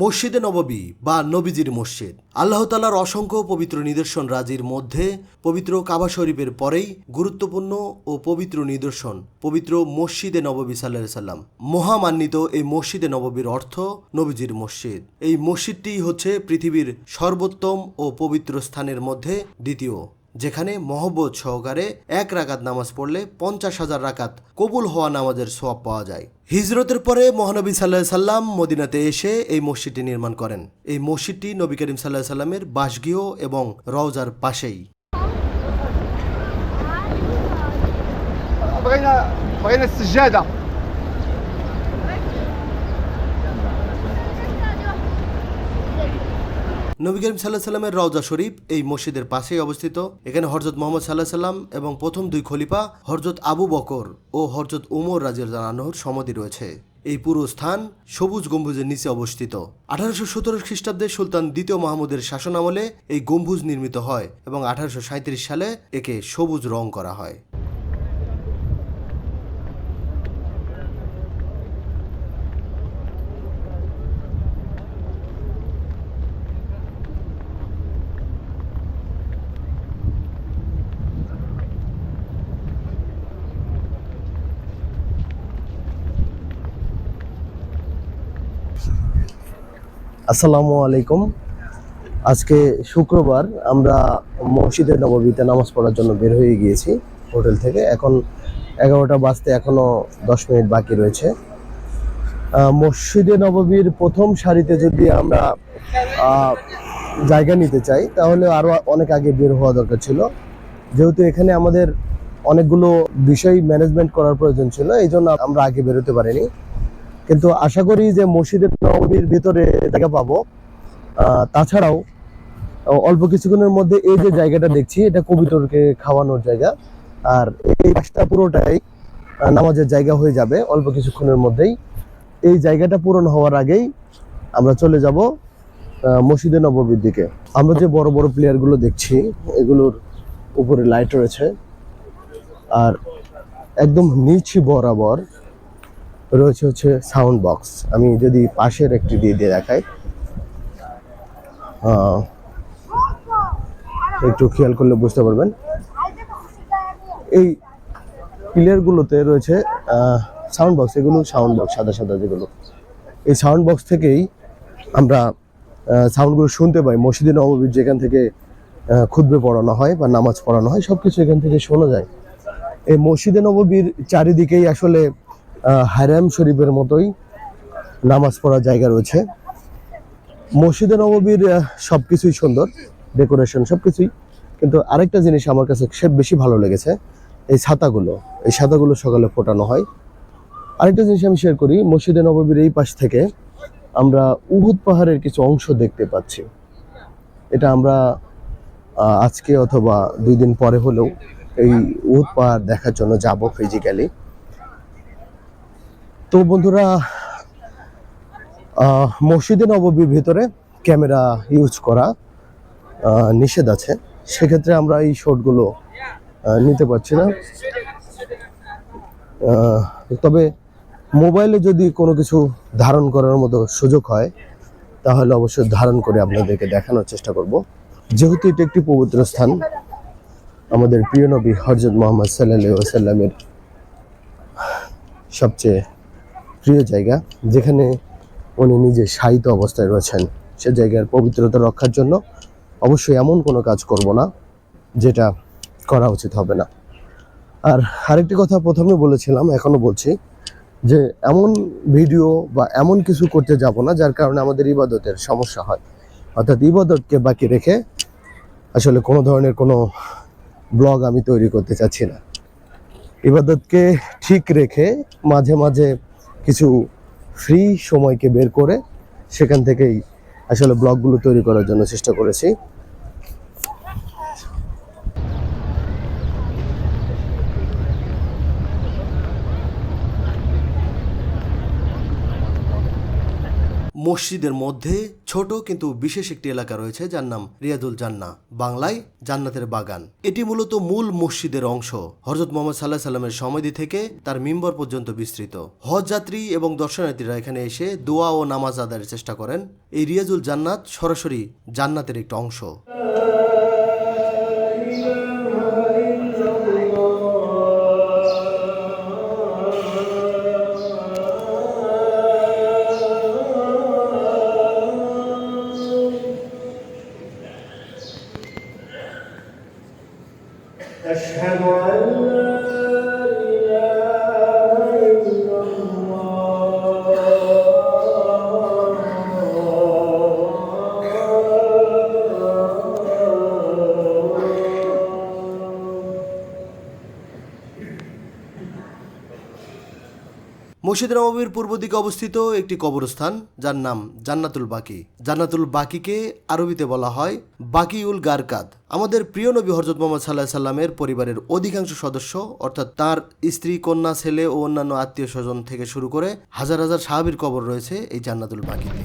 মসজিদে নববী বা নবীজির মসজিদ। আল্লাহ তালার অসংখ্য পবিত্র নিদর্শন রাজির মধ্যে পবিত্র কাবা শরীফের পরেই গুরুত্বপূর্ণ ও পবিত্র নিদর্শন, পবিত্র মসজিদে নববী সাল্লাহ সাল্লাম মহামান্বিত এই মসজিদে নববীর অর্থ নবীজির মসজিদ। এই মসজিদটি হচ্ছে পৃথিবীর সর্বোত্তম ও পবিত্র স্থানের মধ্যে দ্বিতীয়। যেখানে মহব্বত সহকারে এক রাকাত নামাজ পড়লে পঞ্চাশ হাজার রাকাত কবুল হওয়া নামাজের সোয়াব পাওয়া যায় হিজরতের পরে মহানবী সাল্লাহ সাল্লাম মদিনাতে এসে এই মসজিদটি নির্মাণ করেন এই মসজিদটি নবী করিম সাল্লাহ সাল্লামের বাসগৃহ এবং রওজার পাশেই بغينا بغينا السجاده নবী করিম সাল্লাহ সাল্লামের রওজা শরীফ এই মসজিদের পাশেই অবস্থিত। এখানে হরজত মোহাম্মদ সাল্লাহ সাল্লাম এবং প্রথম দুই খলিফা হরজত আবু বকর ও হরজত উমর রাজিয়াল আনহুর সমাধি রয়েছে। এই পুরো স্থান সবুজ গম্বুজের নিচে অবস্থিত। আঠারোশো সতেরো খ্রিস্টাব্দে সুলতান দ্বিতীয় মাহমুদের শাসন আমলে এই গম্বুজ নির্মিত হয় এবং আঠারোশো সাঁত্রিশ সালে একে সবুজ রং করা হয়। আসসালামু আলাইকুম। আজকে শুক্রবার আমরা মসজিদে নববীতে নামাজ পড়ার জন্য বের হয়ে গিয়েছি হোটেল থেকে। এখন এগারোটা বাজতে এখনও দশ মিনিট বাকি রয়েছে। মসজিদে নববীর প্রথম সারিতে যদি আমরা জায়গা নিতে চাই, তাহলে আরও অনেক আগে বের হওয়া দরকার ছিল। যেহেতু এখানে আমাদের অনেকগুলো বিষয় ম্যানেজমেন্ট করার প্রয়োজন ছিল, এই জন্য আমরা আগে বেরোতে পারিনি। কিন্তু আশা করি যে মসজিদের নববীর ভিতরে জায়গা পাবো। তাছাড়াও, অল্প কিছুক্ষণের মধ্যে এই যে জায়গাটা দেখছি, এটা কবিতরকে খাওয়ানোর জায়গা। আর এই রাস্তা পুরোটাই নামাজের জায়গা হয়ে যাবে অল্প কিছুক্ষণের মধ্যেই। এই জায়গাটা পূরণ হওয়ার আগেই আমরা চলে যাব মসজিদে নববীর দিকে। আমরা যে বড় বড় প্লেয়ারগুলো দেখছি, এগুলোর উপরে লাইট রয়েছে। আর একদম নিচ বরাবর রয়েছে হচ্ছে সাউন্ড বক্স আমি যদি পাশের একটি দিয়ে দিয়ে দেখাই। একটু খেয়াল করলে বুঝতে পারবেন। এই প্লেয়ারগুলোতে রয়েছে সাউন্ড বক্স এগুলো সাউন্ড বক্স সাদা সাদা যেগুলো। এই সাউন্ড বক্স থেকেই আমরা সাউন্ডগুলো শুনতে পাই। মসজিদে নববীর যেখান থেকে আহ, পড়ানো হয় বা নামাজ পড়ানো হয় সব কিছু এখান থেকে শোনা যায়। এই মসজিদে নববীর চারিদিকেই আসলে হারাম শরীফের মতোই নামাজ পড়ার জায়গা রয়েছে। মসজিদে নববীর সব কিছুই সুন্দর ডেকোরেশন সব কিছুই কিন্তু আরেকটা জিনিস আমার কাছে সে বেশি ভালো লেগেছে, এই ছাতাগুলো। এই ছাতাগুলো সকালে ফোটানো হয়। আরেকটা জিনিস আমি শেয়ার করি, মসজিদে নববীর এই পাশ থেকে আমরা উহুদ পাহাড়ের কিছু অংশ দেখতে পাচ্ছি। এটা আমরা আজকে অথবা দুই দিন পরে হলেও এই উহুদ পাহাড় দেখার জন্য যাব ফিজিক্যালি তো বন্ধুরা মসজিদে নববীর ভিতরে ক্যামেরা ইউজ করা নিষেধ আছে। সেক্ষেত্রে আমরা এই শটগুলো নিতে পারছি না। তবে মোবাইলে যদি কোনো কিছু ধারণ করার মতো সুযোগ হয়, তাহলে অবশ্যই ধারণ করে আপনাদেরকে দেখানোর চেষ্টা করব। যেহেতু এটা একটি পবিত্র স্থান, আমাদের প্রিয় নবী হরজত মোহাম্মদ সাল্লাহ সাল্লামের সবচেয়ে প্রিয় জায়গা, যেখানে উনি নিজে শায়িত অবস্থায় রয়েছেন, সে জায়গার পবিত্রতা রক্ষার জন্য অবশ্যই এমন কোনো কাজ করব না, যেটা করা উচিত হবে না। আর আরেকটি কথা প্রথমে বলেছিলাম এখনও বলছি যে এমন ভিডিও বা এমন কিছু করতে যাব না, যার কারণে আমাদের ইবাদতের সমস্যা হয়। অর্থাৎ ইবাদতকে বাকি রেখে আসলে কোনো ধরনের কোনো ব্লগ আমি তৈরি করতে চাচ্ছি না। ইবাদতকে ঠিক রেখে মাঝে মাঝে কিছু ফ্রি সময়কে বের করে সেখান থেকেই আসলে ব্লগগুলো তৈরি করার জন্য চেষ্টা করেছি। মসজিদের মধ্যে ছোট কিন্তু বিশেষ একটি এলাকা রয়েছে যার নাম রিয়াদুল জান্না বাংলায় জান্নাতের বাগান। এটি মূলত মূল মসজিদের অংশ। হজরত মোহাম্মদ সাল্লাহ সাল্লামের সমাধি থেকে তার মিম্বর পর্যন্ত বিস্তৃত। হজ যাত্রী এবং দর্শনার্থীরা এখানে এসে দোয়া ও নামাজ আদায়ের চেষ্টা করেন। এই রিয়াজুল জান্নাত সরাসরি জান্নাতের একটি অংশ। أشهد أن لا إله إلا الله মসজিদ নববীর পূর্ব দিকে অবস্থিত একটি কবরস্থান যার নাম জান্নাতুল বাকি জান্নাতুল বাকিকে আরবিতে বলা হয় বাকিউল গারকাদ, আমাদের প্রিয় নবী হরজত মোহাম্মদ সাল্লাহ সাল্লামের পরিবারের অধিকাংশ সদস্য, অর্থাৎ তার স্ত্রী, কন্যা, ছেলে ও অন্যান্য আত্মীয় স্বজন থেকে শুরু করে হাজার হাজার সাহাবীর কবর রয়েছে এই জান্নাতুল বাকিতে।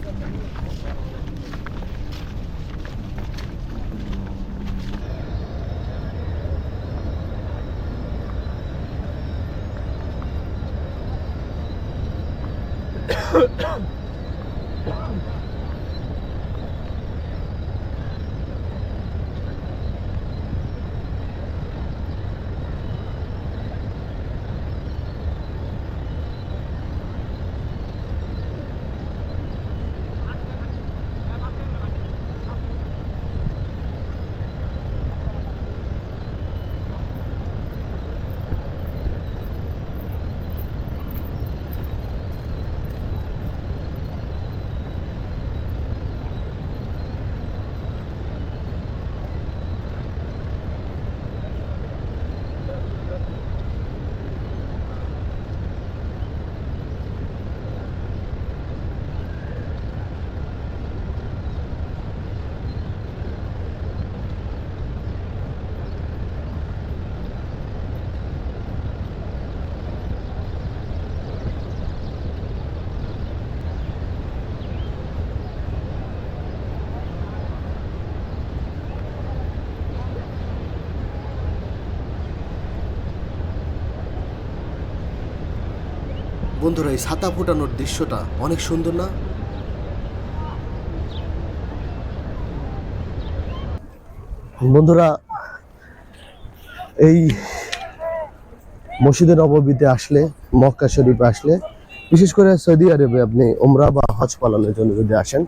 বন্ধুরা, এই ছাতা ফোটানোর দৃশ্যটা অনেক সুন্দর না? বন্ধুরা, এই মসজিদে নববীতে আসলে, মক্কা শরীফে আসলে, বিশেষ করে সৌদি আরবে আপনি ওমরা বা হজ পালনের জন্য যদি আসেন,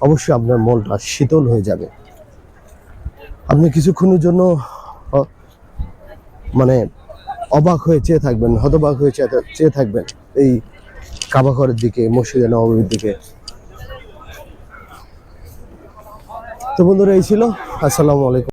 অবশ্যই আপনার মনটা শীতল হয়ে যাবে। আপনি কিছুক্ষণের জন্য মানে অবাক হয়ে চেয়ে থাকবেন, হতবাক হয়ে চেয়ে- চেয়ে থাকবেন। এই কাবাঘরের দিকে মসজিদে নবমীর দিকে। তো বন্ধুরা এই ছিল। আসসালামু আলাইকুম।